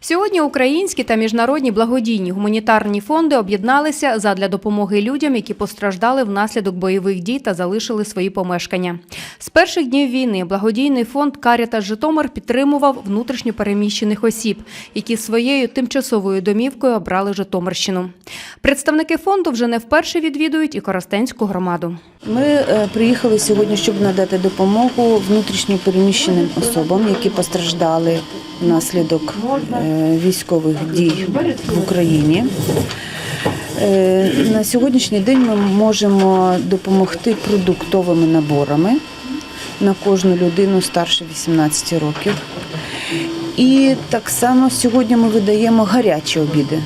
Сьогодні українські та міжнародні благодійні гуманітарні фонди об'єдналися задля допомоги людям, які постраждали внаслідок бойових дій та залишили свої помешкання. З перших днів війни благодійний фонд Каріта Житомир підтримував внутрішньо переміщених осіб, які своєю тимчасовою домівкою обрали Житомирщину. Представники фонду вже не вперше відвідують і Коростенську громаду. Ми е, приїхали сьогодні, щоб надати допомогу внутрішньо переміщеним особам, які постраждали внаслідок е, військових дій в Україні. Е, На сьогоднішній день ми можемо допомогти продуктовими наборами на кожну людину старше 18 років. І так само сьогодні ми видаємо гарячі обіди.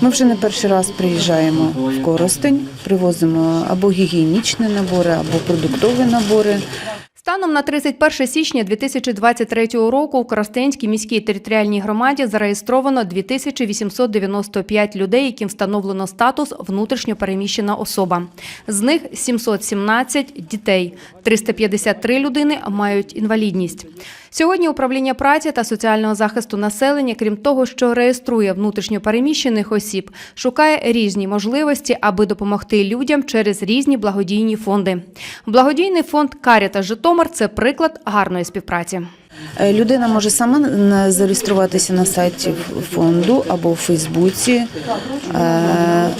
Ми вже не перший раз приїжджаємо в Коростень, привозимо або гігієнічні набори, або продуктові набори. Станом на 31 січня 2023 року у Коростенській міській територіальній громаді зареєстровано 2895 людей, яким встановлено статус внутрішньо переміщена особа. З них 717 – дітей, 353 людини мають інвалідність. Сьогодні управління праці та соціального захисту населення, крім того, що реєструє внутрішньо переміщених осіб, шукає різні можливості, аби допомогти людям через різні благодійні фонди. Благодійний фонд Каріта Житомир це приклад гарної співпраці. Е, Людина може сама зареєструватися на сайті фонду або в Фейсбуці. Е,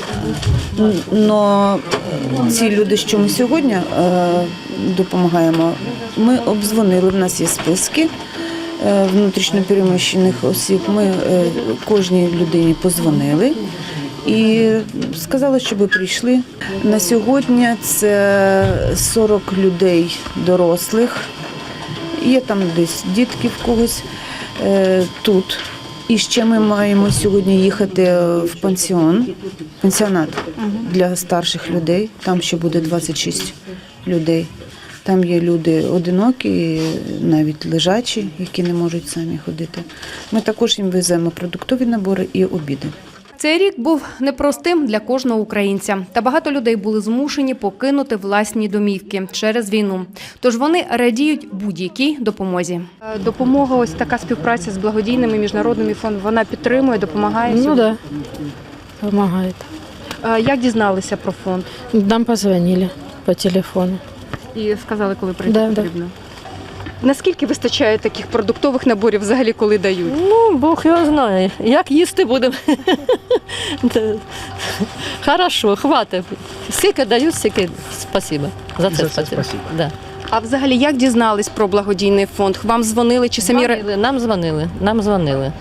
Но ці люди, що ми сьогодні е, допомагаємо, ми обдзвонили, в нас є списки внутрішньопереміщених осіб. Ми кожній людині позвонили. І сказали, щоб прийшли. На сьогодні це 40 людей дорослих, Є там десь дітки в когось е, тут. І ще ми маємо сьогодні їхати в пансіон, пансіонат для старших людей. Там ще буде 26 людей. Там є люди одинокі, навіть лежачі, які не можуть самі ходити. Ми також їм веземо продуктові набори і обіди. Цей рік був непростим для кожного українця, та багато людей були змушені покинути власні домівки через війну. Тож вони радіють будь-якій допомозі. Допомога, ось така співпраця з благодійними міжнародними фондами, вона підтримує, допомагає. Ну да, помогает. Як дізналися про фонд Нам позвонили по телефону. і сказали, коли прийти Да, да. Наскільки вистачає таких продуктових наборів, взагалі, коли дають? Ну, Бог його знає. Як їсти будемо? Хорошо, хватить. Скільки дають, скільки спасибо. За це, спасибо. Да. А взагалі як дізнались про благодійний фонд? Вам дзвонили чи самі Дзвонили, нам дзвонили, нам дзвонили.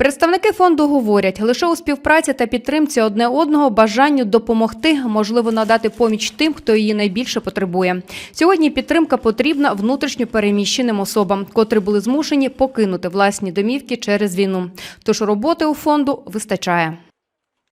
Представники фонду говорять, лише у співпраці та підтримці одне одного бажанню допомогти, можливо, надати поміч тим, хто її найбільше потребує. Сьогодні підтримка потрібна внутрішньо переміщеним особам, котрі були змушені покинути власні домівки через війну. Тож роботи у фонду вистачає.